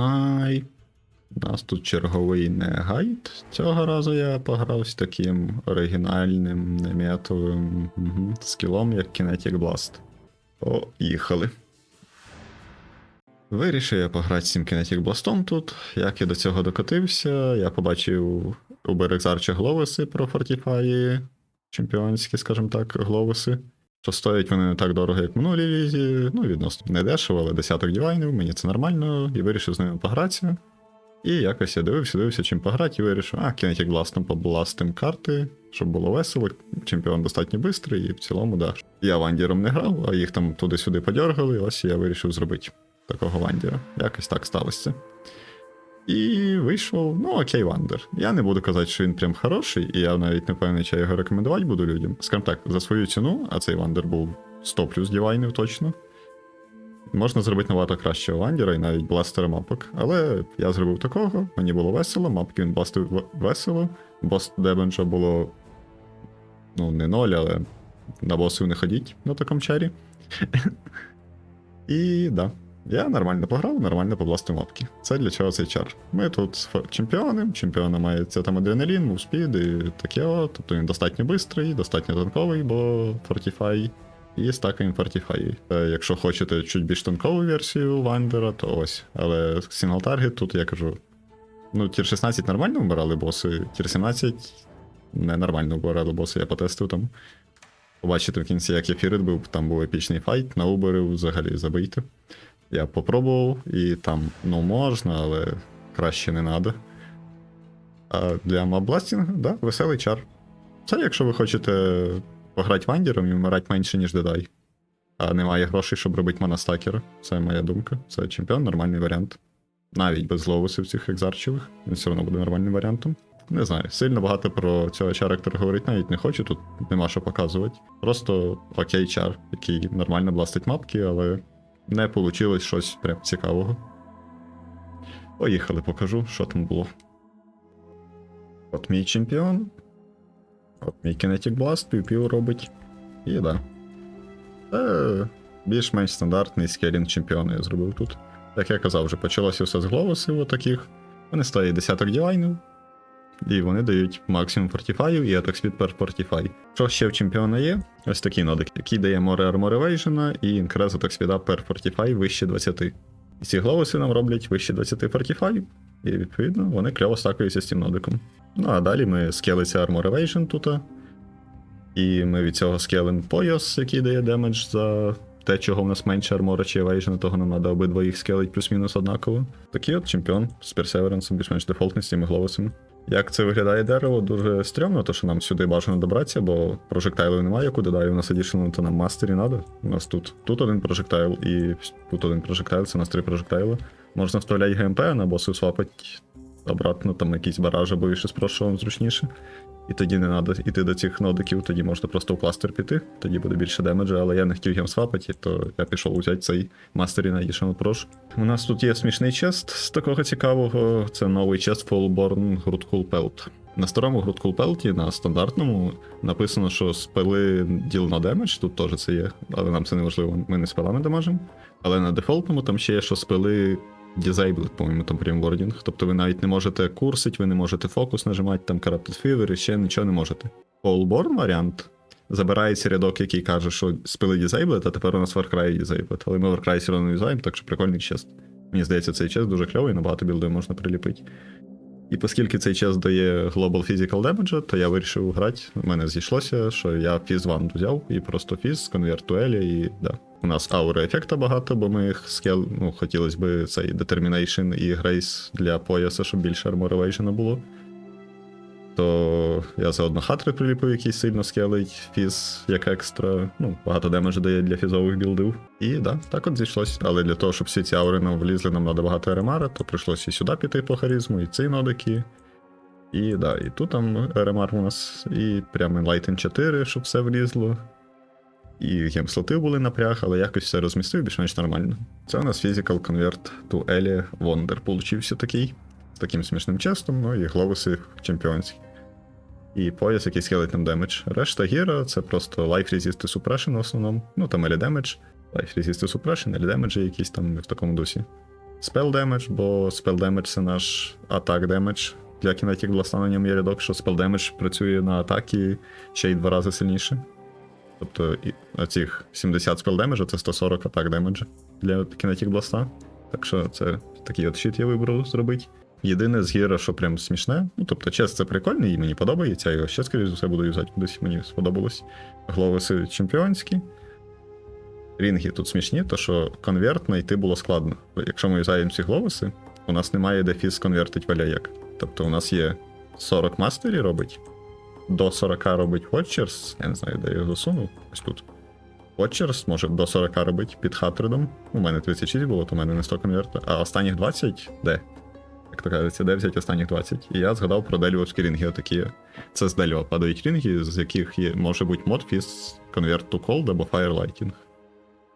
Ай. У нас тут черговий не гайд. Цього разу я пограв з таким оригінальним, неметовим угу, скілом, як Kinetic Blast. Поїхали. Вирішив я пограти з цим Kinetic Blastом тут. Як я до цього докотився, я побачив у Берекзарча гловиси про фортіфаї, чемпіонські, скажімо так, гловиси. Що стоять вони не так дорого, як в минулій лізі. Ну, відносно не дешево, але десяток дівайнів, мені це нормально, і вирішив з ними погратися. І якось я дивився, дивився, чим пограти, і вирішив, а, Kinetic Blastом побластим карти, щоб було весело. Чемпіон достатньо бистрий, і в цілому, да. Я вандіром не грав, а їх там туди-сюди подергали, і ось я вирішив зробити такого вандіра. Якось так сталося. І вийшов, ну окей, вандер. Я не буду казати, що він прям хороший, і я навіть не певний, чи я його рекомендувати буду людям. Скажімо так, за свою ціну, а цей вандер був 100 плюс дівайнів точно. Можна зробити набагато кращого вандіра і навіть бластера мапок. Але я зробив такого, мені було весело, мапки він бластив весело. Бос демеджа було. Ну, не ноль, але на босів не ходіть на такому чарі. І да. Я нормально пограв, нормально побластив мапки. Це для чого цей чар. Ми тут чемпіони, чемпіона мається там адреналін, мувспід і таке от. Тобто він достатньо бистрий, достатньо танковий, бо Fortify і стакаємо Fortify. Е, Якщо хочете чуть більш танкову версію Вандера, то ось. Але сингл таргет тут я кажу. Ну, тір 16 нормально вбирали боси, тір 17 ненормально вбирали боси, я потестив там. Побачите в кінці, як я фірит був, там був епічний файт, на убери взагалі забийте. Я попробував, і там, ну, можна, але краще не треба. А для маббластінгу, да, веселий чар. Це якщо ви хочете пограти вандіром і вмирати менше, ніж дедай. А немає грошей, щоб робити монастакера. Це моя думка. Це чемпіон, нормальний варіант. Навіть без ловусів цих екзарчевих, він все одно буде нормальним варіантом. Не знаю, сильно багато про цього чарактера говорити навіть не хочу, тут нема що показувати. Просто окей чар, який нормально бластить мапки, але не вийшло щось прям цікавого. Поїхали, покажу, що там було. От мій чемпіон. От мій Kinetic Blast пів-пів робить. І да. Це більш-менш стандартний скелінг чемпіона я зробив тут. Як я казав, вже почалося все з гловусів отаких. Вони стоять десяток дівайнів. І вони дають максимум фортіфаю і атак спід per фортіфай. Що ще в чемпіона є? Ось такий нодик, який дає море армор евейжена і інкрез атак спіда per фортіфай вище 20. І ці гловуси нам роблять вище 20 фортіфай, і відповідно вони кльово стакаються з цим нодиком. Ну а далі ми скелиться Armor Evasion тут. І ми від цього скелим пояс, який дає демедж за те, чого в нас менше армора чи Evasion, того нам треба обидва їх скелить плюс-мінус однаково. Такий от чемпіон з персеверансом, більш-менш дефолтним з цими гловусами. Як це виглядає дерево, дуже стрьомно, то що нам сюди бажано добратися, бо прожектайлів немає, куди далі. У нас additional, то нам мастері надо. У нас тут тут один прожектайл і тут один прожектайл, це у нас три прожектайли. Можна вставляти ГМП, на босу свапать обратно там якийсь бараж або ще спрошував зручніше. І тоді не треба йти до цих нодиків, тоді можна просто в кластер піти, тоді буде більше демеджа, але я не хотів їм свапати, то я пішов взяти цей Mastery Edition Prosh. У нас тут є смішний чест з такого цікавого. Це новий чест Fallborn Грудкул Pelt. На старому Грудкул Пелті, на стандартному, написано, що спели діл на демедж, тут теж це є, але нам це не важливо, ми не спелами дамажимо. Але на дефолтному там ще є, що спели Disabled, по-моєму, там прям вордінг. Тобто ви навіть не можете курсить, ви не можете фокус нажимати, там Corrupted Fever і ще нічого не можете. Allborn варіант забирається рядок, який каже, що спили Disabled, а тепер у нас Warcry Disabled. Але ми Warcry все одно юзаємо, так що прикольний чест. Мені здається, цей чест дуже кльовий, набагато білдів можна приліпити. І оскільки цей час дає Global Physical Damage, то я вирішив грати. У мене зійшлося, що я фіз ванду взяв і просто фіз, з конвертуелі. і да. У нас аури ефекта багато, бо ми їх скел, ну, хотілося б цей Determination і Грейс для пояса, щоб більше арморовейшена було. То я заодно хатри приліпив, який сильно скелить, фіз як екстра. Ну, багато демеджу дає для фізових білдів. І да, так от зійшлось. Але для того, щоб всі ці аури нам влізли, нам треба багато ремара, то прийшлося і сюди піти по харизму, і ці нодики. І да, і тут там ремар у нас, і прямо Enlighten 4, щоб все влізло. І гемслоти були напряг, але якось все розмістив більш-менш нормально. Це у нас Physical Convert to Ellie Wonder получився такий. Таким смішним честом, ну і глобуси чемпіонські. І пояс, який скелить нам демедж. Решта гіра це просто Life Resist і Suppression в основному. Ну там Ellie Damage, Life Resist і Suppression, Ellie Damage якісь там в такому дусі. spell damage, бо spell damage це наш атак damage. Для Kinetic Blast на ньому є рядок, що spell damage працює на атаки ще й два рази сильніше. Тобто оцих 70 spell damage це 140 атак damage для Kinetic Blast. Так що це такий от щит я вибрав зробити. Єдине з гіра, що прям смішне. Ну, тобто, чест це прикольний і мені подобається. Я його ще, скоріш за все, буду юзати кудись, мені сподобалось. Гловиси чемпіонські. Рінги тут смішні, то що конверт знайти було складно. Якщо ми юзаємо ці гловиси, у нас немає де фіз конвертить валяєк. Тобто у нас є 40 мастері робить, до 40 робить Watchers, я не знаю, де я його засунув, ось тут. Watchers може до 40 робить під хатредом. У мене 36 було, то у мене не 100 конверта. А останніх 20 де? Як то кажеться, де взяти останніх 20. І я згадав про делівські рінги. Отакі. Це з Деліо падають рінги, з яких є, може бути фіз конверт to cold або Firelighting.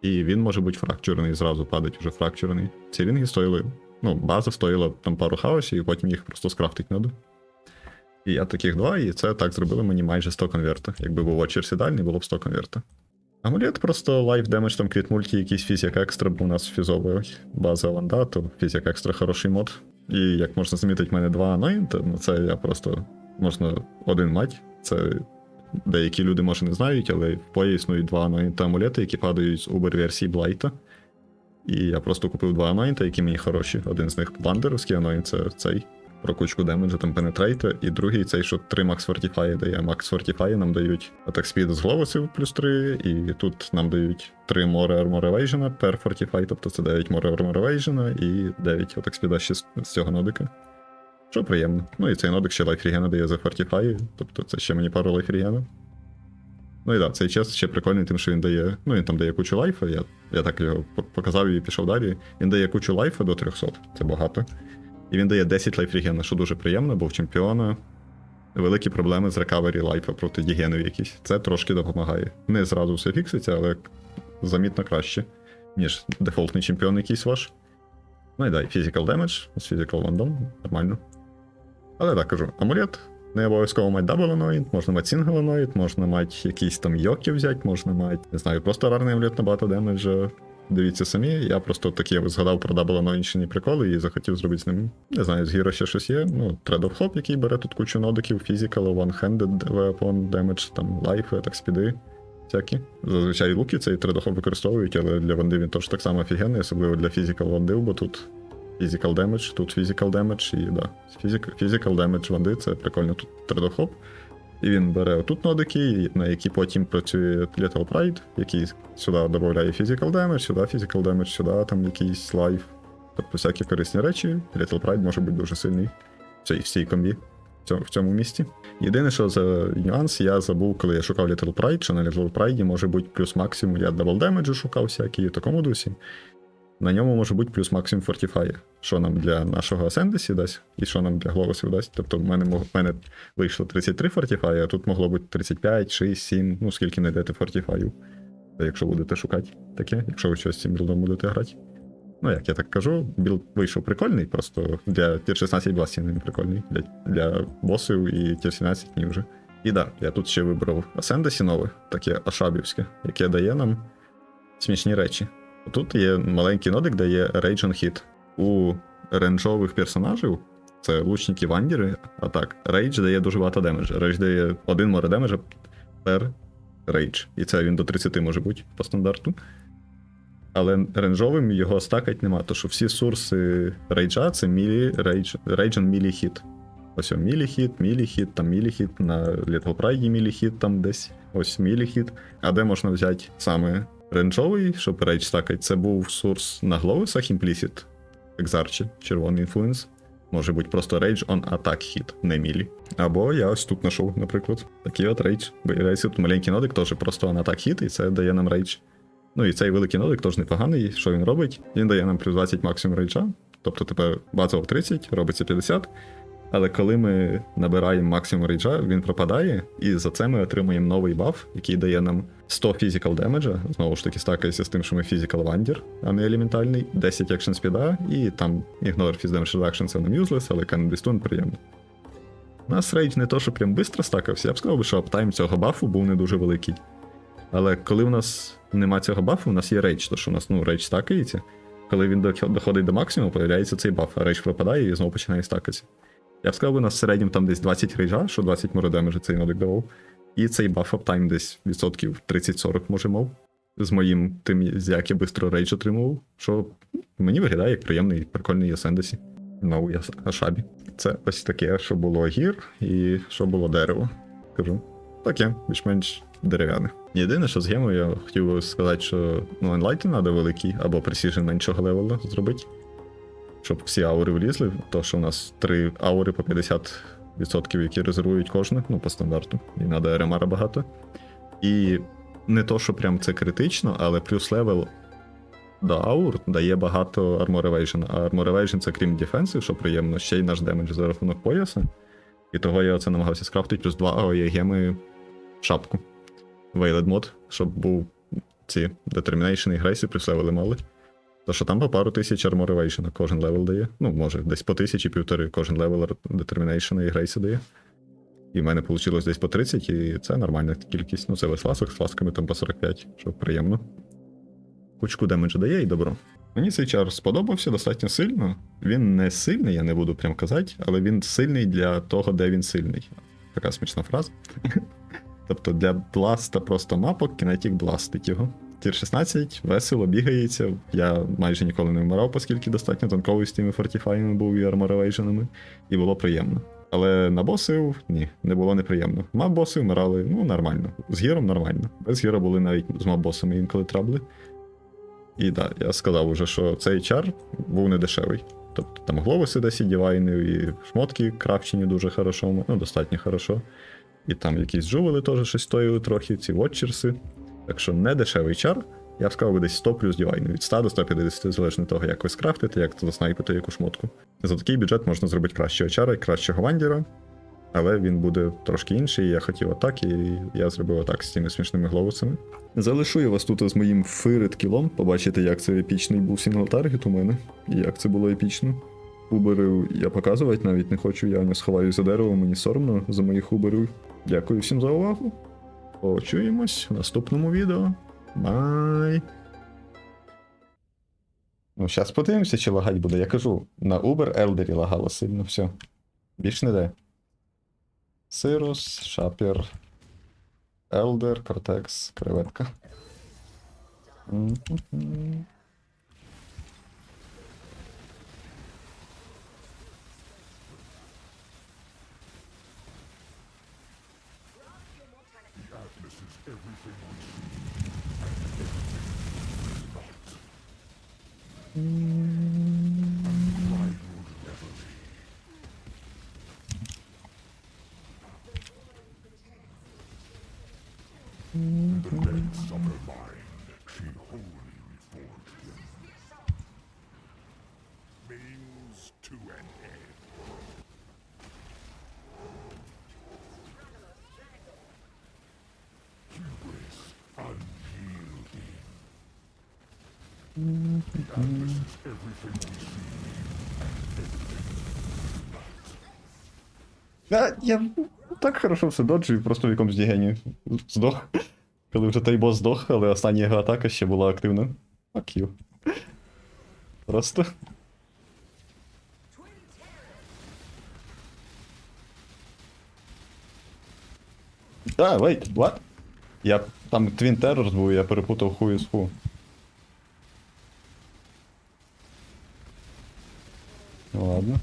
І він може бути фракчурний, зразу падать уже фракчурний. Ці рінги стоїли. Ну, база стоїла там пару хаосів, і потім їх просто скрафтити треба. І я таких два, і це так зробили мені майже 100 конверта. Якби був Watcher сідальний, було б 100 конверта. Амулет просто лайф демедж, там кріт мульті, якийсь фізик екстра, бо у нас фізова база ланда, то фізик екстра хороший мод. І як можна замітити, в мене два аноїнта, ну це я просто можна один мать. Це деякі люди може не знають, але в пої існують два аноїнта амулети, які падають з Uber версії Блайта. І я просто купив два аноїнта, які мені хороші. Один з них бандеровський аноїнт, це цей про кучку демеджа, там пенетрейта, і другий цей, що 3 Max Fortify дає. Max Fortify нам дають атак спід з гловусів плюс 3, і тут нам дають 3 More Armor Evasion per Fortify, тобто це 9 More Armor Evasion і 9 атак спіда ще з, цього нодика. Що приємно. Ну і цей нодик ще лайфрігена дає за Fortify, тобто це ще мені пару лайфрігена. Ну і так, да, цей чест ще прикольний, тим, що він дає. Ну, він там дає кучу лайфа, я, я так його показав і пішов далі. Він дає кучу лайфа до 300, це багато. І він дає 10 лайфрігена, що дуже приємно, бо в чемпіона великі проблеми з рекавері лайфа проти дігенів якісь. Це трошки допомагає. Не зразу все фікситься, але замітно краще, ніж дефолтний чемпіон якийсь ваш. Ну і дай, damage, з physical вандом, нормально. Але так кажу, амулет. Не обов'язково мати дабл аноїд, можна мати сингл аноїд, можна мати якісь там йоки взяти, можна мати, не знаю, просто рарний амулет на багато демеджа. Дивіться самі, я просто такі згадав про дабл аноїнчені приколи і захотів зробити з ним. Не знаю, з Гіро ще щось є. Ну, of який бере тут кучу нодиків, physical, one-handed weapon, damage, там life, так спіди. Всякі. Зазвичай луки цей Thread використовують, але для ванди він теж так само офігенний, особливо для physical вандив, бо тут Physical damage, тут physical damage і да. Physical damage ванди, це прикольно тут тредохоп. І він бере отут нодики, на які потім працює Little Pride, який сюди додає physical damage, сюди physical damage, сюди там якийсь life. Тобто всякі корисні речі. Little Pride може бути дуже сильний в цій, в цій комбі в цьому, в цьому місті. Єдине, що за нюанс, я забув, коли я шукав Little Pride, що на Little Pride може бути плюс максимум, я дабл демеджу шукав всякі такому дусі. На ньому може бути плюс максимум фортіфає, що нам для нашого Асендесі дасть, і що нам для Гловусів дасть. Тобто в мене, в мене вийшло 33 фортіфає, а тут могло бути 35, 6, 7, ну скільки знайдете фортіфаю. Якщо будете шукати таке, якщо ви щось з цим білдом будете грати. Ну, як я так кажу, білд вийшов прикольний, просто для тір 16 бластів він прикольний. Для, для босів і тір 17 ні вже. І да, я тут ще вибрав Асендесі нове, таке ашабівське, яке дає нам смішні речі. Тут є маленький нодик, де є Rage on Hit. У рейнджових персонажів, це лучники вандіри, а так, Rage дає дуже багато демеджа. Rage дає один море демеджа per Rage. І це він до 30 може бути по стандарту. Але рейнджовим його стакать нема, тому що всі сурси рейджа це мілі, рейдж, рейдж and мілі хіт. Ось о, мілі хіт, мілі хіт, там мілі хіт, на Little Pride мілі хіт там десь. Ось мілі хіт. А де можна взяти саме рейнджовий, щоб рейдж стакать, це був сурс на глоусах Implicit, Exarch, червоний інфлюенс. Може бути просто Rage on Attack Hit, не мілі. Або я ось тут знайшов, наприклад, такий от Rage. Виявляється, тут маленький нодик теж просто on Attack Hit, і це дає нам Rage. Ну і цей великий нодик теж непоганий. Що він робить? Він дає нам плюс 20 максимум рейджа. Тобто тепер базово 30, робиться 50. Але коли ми набираємо максимум рейджа, він пропадає, і за це ми отримуємо новий баф, який дає нам 100 physical демеджа. Знову ж таки, стакається з тим, що ми physical вандір, а не елементальний, 10 action спіда, і там phys damage reduction це нам useless, але can be stun приємно. У нас рейдж не то, що прям швидко стакався, я б сказав, що аптайм цього бафу був не дуже великий. Але коли в нас нема цього бафу, у нас є рейдж, то що у нас ну, рейдж стакається. коли він доходить до максимуму, появляється цей баф, а рейдж пропадає і знову починає стакатися. Я б сказав, би, в середньому там десь 20 рейджа, що 20 мородемежа цей нодик давав. І цей баф аптайм десь відсотків 30-40 може мав. З моїм тим, з як я швидко рейдж отримував, що мені виглядає як приємний, прикольний Ясендесі. Ну, я Ашабі. Це ось таке, що було гір і що було дерево. Кажу. Таке, більш-менш дерев'яне. Єдине, що з гемою я хотів би сказати, що ну, Enlighten треба великий або Precision меншого левела зробити. Щоб всі аури влізли, то що у нас три аури по 50%, які резервують кожну, ну по стандарту, і треба РМР багато. І не то, що прям це критично, але плюс левел до аур дає багато Armor Evasion. А Armor Evasion це крім дефенсів, що приємно, ще й наш демедж за рахунок пояса. І того я це намагався скрафтити плюс 2 АОЄ геми шапку. Veiled мод, щоб був ці Determination і Грейси плюс левели мали. То що там по пару тисяч Evasion кожен левел дає. Ну, може, десь по тисячі півтори кожен левел Determination і Грейси дає. І в мене вийшло десь по 30, і це нормальна кількість. Ну, це весь ласок з ласками там по 45, що приємно. Кучку демеджа дає і добро. Мені цей чар сподобався достатньо сильно. Він не сильний, я не буду прям казати, але він сильний для того, де він сильний. Така смішна фраза. тобто для бласта просто мапок кінетік бластить його. Тір 16 весело бігається. Я майже ніколи не вмирав, оскільки достатньо танковий з тими фортіфаями був і арморовейженами, і було приємно. Але на босів ні, не було неприємно. Мап боси вмирали, ну нормально. З гіром нормально. Без гіра були навіть з мап-босами інколи трабли. І так, да, я сказав уже, що цей чар був не дешевий. Тобто там глобуси 10 дівайнів, і шмотки крафчені дуже хорошо, ну достатньо хорошо. І там якісь джувели теж щось стоїли трохи, ці вотчерси. Так що не дешевий чар. Я б сказав би десь 100 плюс дівайнів, від 100 до 150, залежно від того, як ви скрафтите, як заснайпите яку шмотку. За такий бюджет можна зробити кращого чара і кращого вандіра, але він буде трошки інший. Я хотів атак, і я зробив атак з цими смішними глобусами. Залишу я вас тут з моїм фирит кілом, побачите, як це епічний був сінгл таргет у мене, і як це було епічно. Уберів я показувати навіть не хочу, я не сховаю за дерево, мені соромно за моїх уберів. Дякую всім за увагу. Почуємось в наступному відео. Бай. Ну, зараз подивимося, чи лагать буде. Я кажу, на Uber Елдері лагало сильно, все. Більш не де. Сирус, Шапір, Елдер, Кортекс, креветка. encompasses everything we see and everything we do not. Mm. А, я так хорошо все доджу і просто в якомусь дігені здох. Коли вже той бос здох, але остання його атака ще була активна. Fuck you. Просто. А, wait, what? Я там Twin Terrors був, я перепутав ху із ху. Ладно.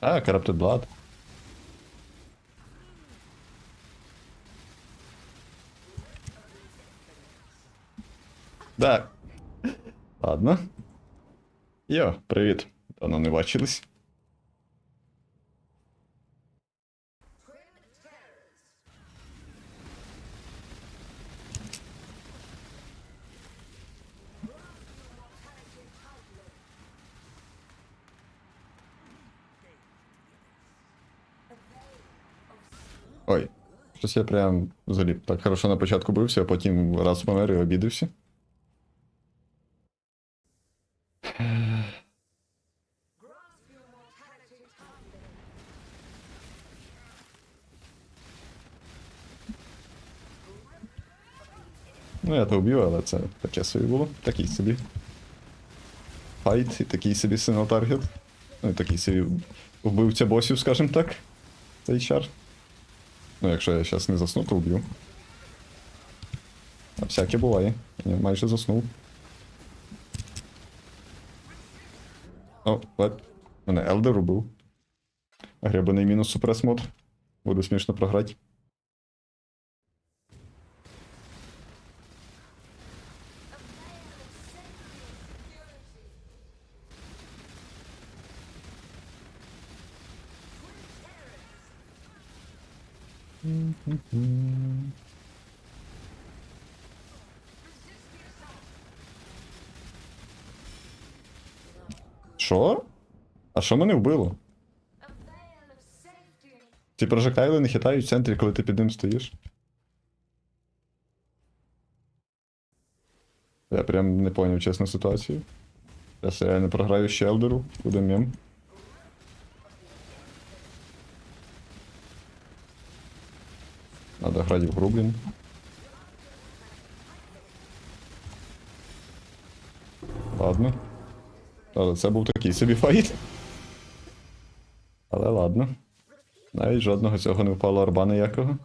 А, Corrupted Blood. Да. Ладно. Йо, привіт. Давно не бачились. Ой, щось я прям взагалі так хорошо на початку бився, а потім раз помер і обідався. Ну, я то вбив, але це таке собі було. Такий собі. Файт і такий собі синел таргет. Ну, і такий собі вбивця босів, скажімо так. Цей чар. Ну, якщо я зараз не засну, то вб'ю. А всяке буває. Я майже заснув. О, лед. Мене Елдер убив. Гребаний мінус супрес мод. Буде смішно програти. Що? А що мене вбило? Ці прожектайли не хитають в центрі, коли ти під ним стоїш. Я прям не поняв чесно ситуацію. Я не програю ще Елдеру, буде мем. Надо в Грублін. Ладно. Але це був такий собі файт. Але ладно. Навіть жодного цього не впало арба ніякого.